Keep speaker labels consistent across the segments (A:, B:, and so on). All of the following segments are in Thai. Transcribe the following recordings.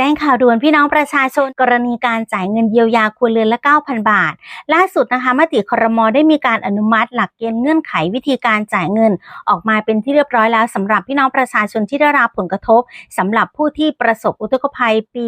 A: จ้งข่าวด่วนพี่น้องประชาชนกรณีการจ่ายเงินเยียวยาครัวเรือนละ 9,000 บาท ล่าสุดนะคะมติครมได้มีการอนุมัติหลักเกณฑ์เงื่อนไขวิธีการจ่ายเงิน ออกมาเป็นที่เรียบร้อยแล้วสำหรับพี่น้องประชาชนที่ได้รับผลกระทบสำหรับผู้ที่ประสบอุทกภัยปี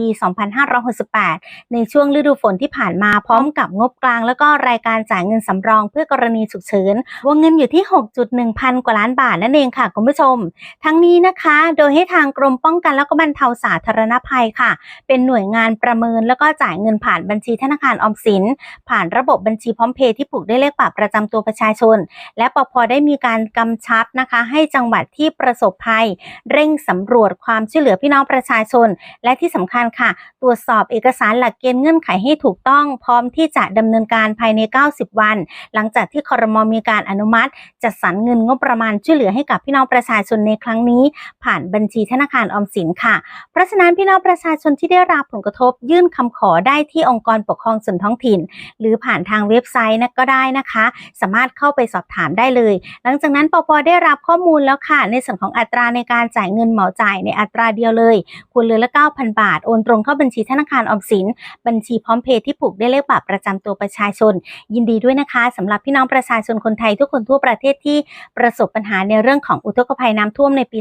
A: 2568 ในช่วงฤดูฝนที่ผ่านมาพร้อมกับงบกลาง แล้วก็รายการจ่ายเงินสำรองเพื่อกรณีฉุกเฉินวงเงินอยู่ที่ 6.1 พันกว่าล้านบาทนั่นเองค่ะคุณผู้ชม ทั้งนี้นะคะ โดยให้ทางกรมป้องกันแล้วก็บรรเทาสาธารณภัยค่ะเป็นหน่วยงานประเมินแล้วก็จ่ายเงินผ่านบัญชีธนาคารออมสิน ผ่านระบบบัญชีพร้อมเพย์ที่ผูกด้วยเลขบัตรประจำตัวประชาชน และปพได้มีการกำชับนะคะ ให้จังหวัดที่ประสบภัย เร่งสำรวจความช่วยเหลือพี่น้องประชาชน และที่สำคัญค่ะ ตรวจสอบเอกสารหลักเกณฑ์เงื่อนไขให้ถูกต้อง พร้อมที่จะดำเนินการภายใน 90 วัน หลังจากที่คอรมอมีการอนุมัติ จัดสรรเงินงบประมาณช่วยเหลือให้กับพี่น้องประชาชนในครั้งนี้ ผ่านบัญชีธนาคารออมสินค่ะ เพราะฉะนั้นพี่น้องประชาชนที่ได้รับผลกระทบยื่นคำขอได้ที่องค์กรปกครองส่วนท้องถิ่น หรือผ่านทางเว็บไซต์นะก็ได้นะคะ สามารถเข้าไปสอบถามได้เลย หลังจากนั้นปปได้รับข้อมูลแล้วค่ะ ในส่วนของอัตราในการจ่ายเงินเหมาจ่ายในอัตราเดียวเลยครัวเรือละ 9,000 บาท โอนตรงเข้าบัญชีธนาคารออมสิน บัญชีพร้อมเพย์ที่ผูกได้เลขบัตรประจำตัวประชาชน ยินดีด้วยนะคะสำหรับพี่น้องประชาชนคนไทยทุกคนทั่วประเทศที่ประสบปัญหาในเรื่องของอุทกภัยน้ำท่วมในปี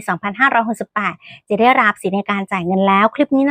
A: 2568 จะได้รับสิทธิในการจ่ายเงินแล้วคลิปนี้น